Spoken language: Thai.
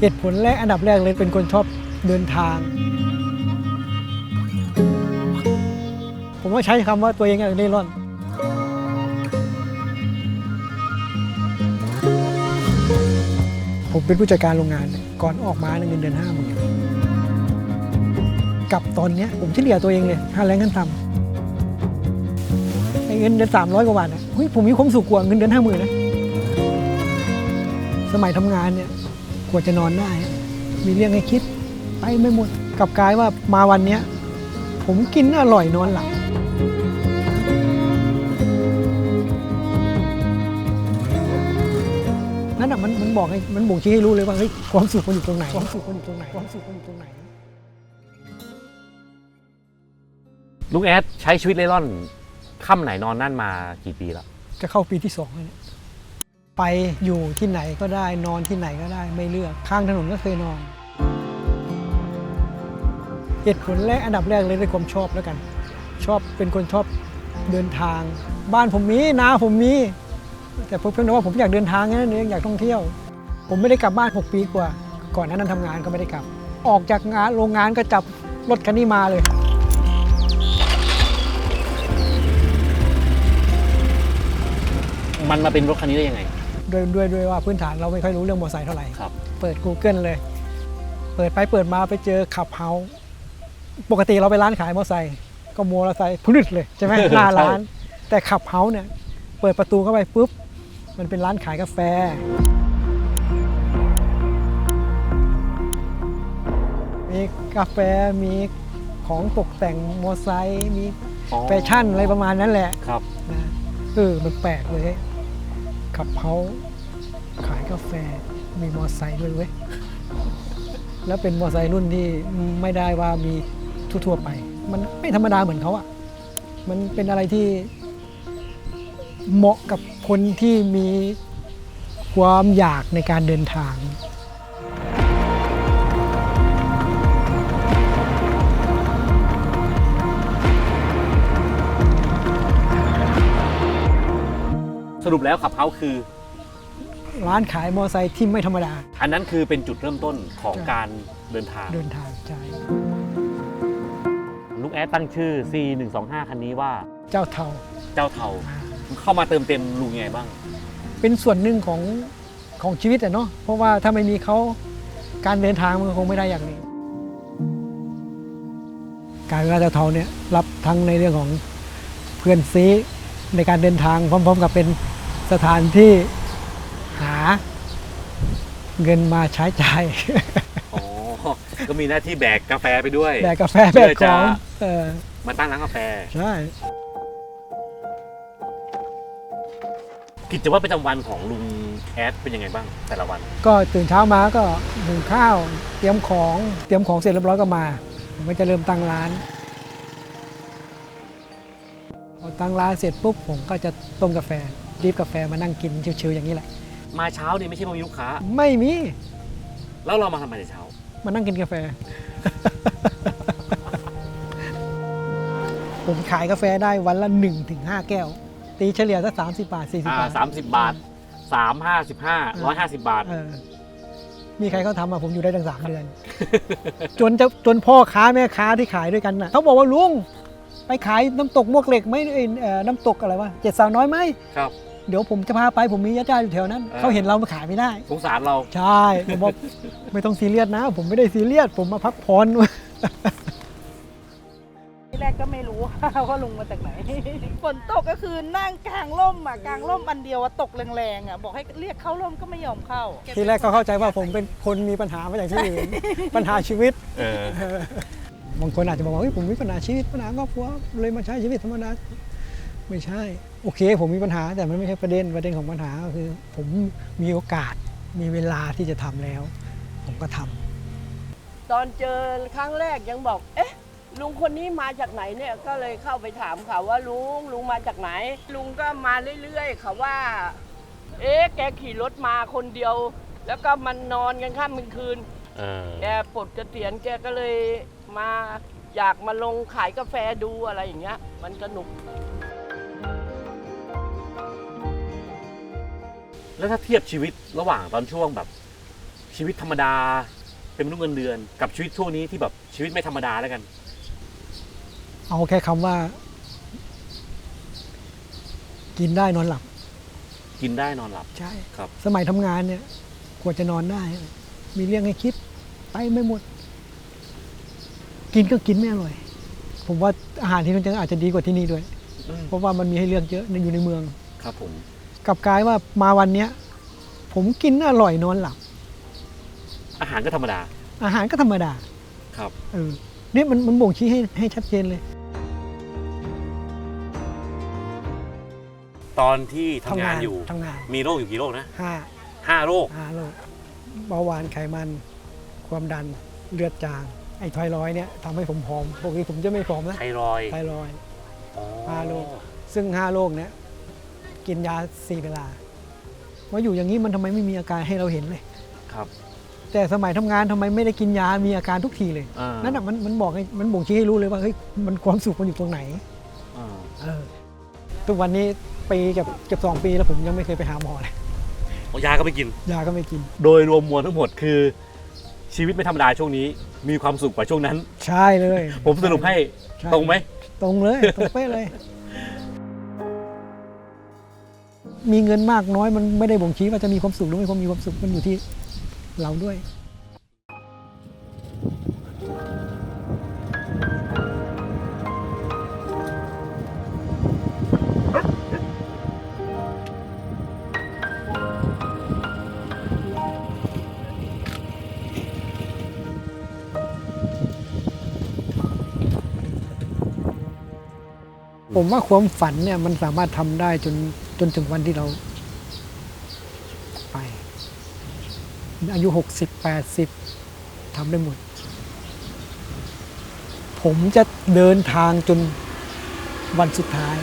เหตุผลแรกอันดับแรกเลยเป็นคนชอบเดินทาง ผมว่าใช้คำว่าตัวเองเล่ร่อนผมเป็นผู้จัดการโรงงานก่อนออกมาเงินเดือนห้าหมื่นกับตอนเนี้ยผมเฉลี่ยตัวเองเลยค่าแรงขั้นต่ำเงินเดือนสามร้อยกว่าบาทเนี่ยเฮ้ยผมมีความสุขกว่าเงินเดือนห้าหมื่นนะ สมัยทำงานเนี่ยกว่าจะนอนได้ มีเรื่องให้คิดไปไม่หมดกลับกลายว่ามาวันเนี้ยผมกินอร่อยนอนหลับนั่นอะมันมันบอกให้มันบ่งชี้ให้รู้เลยว่าเฮ้ยความสุขมันอยู่ตรงไหนความสุขมันอยู่ตรงไหนความสุขมันอยู่ตรงไหน ลุงแอดใช้ชีวิตเร่ร่อนค่ำไหนนอนนั่นมากี่ปีแล้วจะเข้าปีที่สองแล้วเนี่ย ไปอยู่ที่ไหนก็ได้นอนที่ไหนก็ได้ไม่เลือกข้างถนนก็เคยนอนเหตุผลแรกอันดับแรกเลยด้วยความชอบแล้วกัน ชอบเป็นคนชอบเดินทาง บ้านผมมีนาผมมี แต่ผมเพียงแต่ว่าผมอยากเดินทางแค่นั้นเองอยากท่องเที่ยว ผมไม่ได้กลับบ้าน 6 ปีกว่า ก่อนหนนั้นทำงานก็ไม่ได้กลับ ออกจากงานโรงงานก็จับรถคันนี้มาเลยมันมาเป็นรถคันนี้ได้ยังไง ด้วยด้วยด้วยว่าพื้นฐานเราไม่ค่อยรู้เรื่องมอเตอร์ไซค์เท่าไหร่ ครับ เปิด Google เลย เปิดไปเปิดมาไปเจอขับเฮาส์ปกติเราไปร้านขายมอเตอร์ไซค์ก็มอเตอร์ไซค์พลึดเลยใช่ไหม หน้าร้าน แต่ขับเฮาส์เนี่ยเปิดประตูเข้าไปปุ๊บ มันเป็นร้านขายกาแฟ มีกาแฟมีของตกแต่งมอเตอร์ไซค์มีอ๋อแฟชั่นอะไรประมาณนั้นแหละครับนะเออมันแปลกเลย ขับเพาขายกาแฟมีมอไซค์ด้วยเว้ย แล้วเป็นมอไซค์รุ่นที่ไม่ได้ว่ามีทั่วๆไป มันไม่ธรรมดาเหมือนเขาอะมันเป็นอะไรที่เหมาะกับคนที่มีความอยากในการเดินทาง สรุปแล้วขับเฮาคือ ร้านขายมอไซค์ที่ไม่ธรรมดา อันนั้นคือเป็นจุดเริ่มต้นของใช่การเดินทาง เดินทางใช่ลุงแอดตั้งชื่อ C125 คันนี้ว่าเจ้าเทาเจ้าเทาเข้ามาเติมเต็มลุงยังไงบ้าง เป็นส่วนหนึ่งของของชีวิตอะเนาะเพราะว่าถ้าไม่มีเขาการเดินทางมันก็คงไม่ได้อย่างนี้ การเวลาเจ้าเทาเนี่ยรับทั้งในเรื่องของเพื่อนซี ในการเดินทางพร้อม ๆ กับเป็นสถานที่หาเงินมาใช้จ่าย อ๋อ ก็มีหน้าที่แบกกาแฟไปด้วย แบกกาแฟแบกของเออมาตั้งร้านกาแฟ ใช่กิจวัตรประจำวันของลุงแอดเป็นยังไงบ้างแต่ละวัน ก็ตื่นเช้ามาก็หุงข้าว เตรียมของเตรียมของเสร็จเรียบร้อยก็มาผมก็จะเริ่มตั้งร้านพอ ตั้งร้านเสร็จปุ๊บผมก็จะต้มกาแฟรีบกาแฟมานั่งกินชิวๆอย่างนี้แหละ มาเช้านี่ไม่ใช่มามีลูกค้า ไม่มี แล้วเรามาทำไมในเช้า มานั่งกินกาแฟ ผมขายกาแฟได้วันละ 1-5ถึง5แก้ว ตีเฉลี่ยสักสามสิบบาทสี่สิบอ่าบาท สามสิบบาทสามห้าสิบห้าร้อยห้าสิบบาท เออมีใครเขาทำมาผมอยู่ได้ตั้งสามเดือน จนจะจนพ่อค้าแม่ค้าที่ขายด้วยกันน่ะเขาบอกว่าลุง ไปขายน้ำตกมวกเหล็กไหมเอ้ยเอ่อน้ำตกอะไรวะเจ็ดสาวน้อยไหมครับ เดี๋ยวผมจะพาไปผมมีญาติๆอยู่แถวนั้นเออเขาเห็นเรามาขายไม่ได้ สงสารเราใช่ ผมบอก ไม่ต้องซีเรียสนะ ผมไม่ได้ซีเรียสผมมาพักผ่อน ที่แรกก็ไม่รู้ ว่าลุงมาจากไหน ฝนตกก็คือนั่งกลางร่มอะกลางร่มอันเดียวอะตกแรงๆอะบอกให้เรียกเข้าร่มก็ไม่ยอมเข้า ทีแรกก็เข้าใจว่าผมเป็นคนมีปัญหามาจากที่อื่น ปัญหาชีวิต เออ บางคนอาจจะบอกว่าเฮ้ยผมมีปัญหาชีวิตปัญหาครอบครัวเลยมาใช้ชีวิตธรรมดาไม่ใช่ โอเค ผมมีปัญหาแต่มันไม่ใช่ประเด็นประเด็นของปัญหาก็คือ ผมมีโอกาสมีเวลาที่จะทำแล้ว ผมก็ทำตอนเจอครั้งแรกยังบอก เอ๊ะลุงคนนี้มาจากไหนเนี่ยก็เลยเข้าไปถามเขาว่าลุงลุงมาจากไหน ลุงก็มาเรื่อยๆเขาว่า เอ๊ะแกขี่รถมาคนเดียว แล้วก็มันนอนกันข้ามกลางคืนเออแกปลดเกษียณแกก็เลย มาอยากมาลงขายกาแฟดูอะไรอย่างเงี้ย มันสนุก แล้วถ้าเทียบชีวิตระหว่างตอนช่วงแบบ ชีวิตธรรมดา เป็นมนุษย์เงินเดือน กับชีวิตช่วงนี้ที่แบบชีวิตไม่ธรรมดาแล้วกัน เอาแค่คำว่า กินได้นอนหลับกินได้นอนหลับ ใช่ ครับ สมัยทำงานเนี่ยกว่าจะนอนได้ มีเรื่องให้คิด ไปไม่หมด กินก็กินไม่อร่อย ผมว่าอาหารที่นั่นจะอาจจะดีกว่าที่นี่ด้วย อืมเพราะว่ามันมีให้เลือกเยอะในอยู่ในเมือง ครับผมกลับกลายว่ามาวันเนี้ย ผมกินอร่อยนอนหลับ อาหารก็ธรรมดาอาหารก็ธรรมดาครับ เออเนี่ยมันมันบ่งชี้ให้ให้ชัดเจนเลย ตอนที่ทำงานอยู่ทำงานมีโรคอยู่กี่โรคนะห้าห้าโรค ห้าโรคเบาหวานไขมัน ความดันเลือดจาง ไอ้ไทรอยด์เนี่ยทำให้ผมผอมปกติผมจะไม่ผอมนะไทรอยด์ไทรอยด์ อ๋อห้าโรค ซึ่งห้าโรคเนี้ยกินยาสี่เวลาว่าอยู่อย่างนี้มันทำไมไม่มีอาการให้เราเห็นเลย ครับแต่สมัยทำงานทำไมไม่ได้กินยามีอาการทุกทีเลย อ่านั่นน่ะมันมันบอกให้มันบ่งชี้ให้รู้เลยว่าเฮ้ยมันความสุขมันอยู่ตรงไหนอ่าเออทุกวันนี้ปีกับเกือบสองปีแล้วผมยังไม่เคยไปหาหมอเลยเอายาก็ไม่กิน ยาก็ไม่กิน โดยรวมมวลทั้งหมดคือ ชีวิตไม่ธรรมดาช่วงนี้ มีความสุขกว่าช่วงนั้น ใช่เลยผมสรุปให้ใช่ตรงไหม ตรงเลยตรงเป๊ะเลย มีเงินมากน้อยมันไม่ได้บ่งชี้ว่าจะมีความสุขหรือไม่มีความสุขมันอยู่ที่เราด้วย ผมว่าความฝันเนี่ยมันสามารถทำได้จนจนถึงวันที่เราไป อายุหกสิบแปดสิบทำได้หมด ผมจะเดินทางจนวันสุดท้าย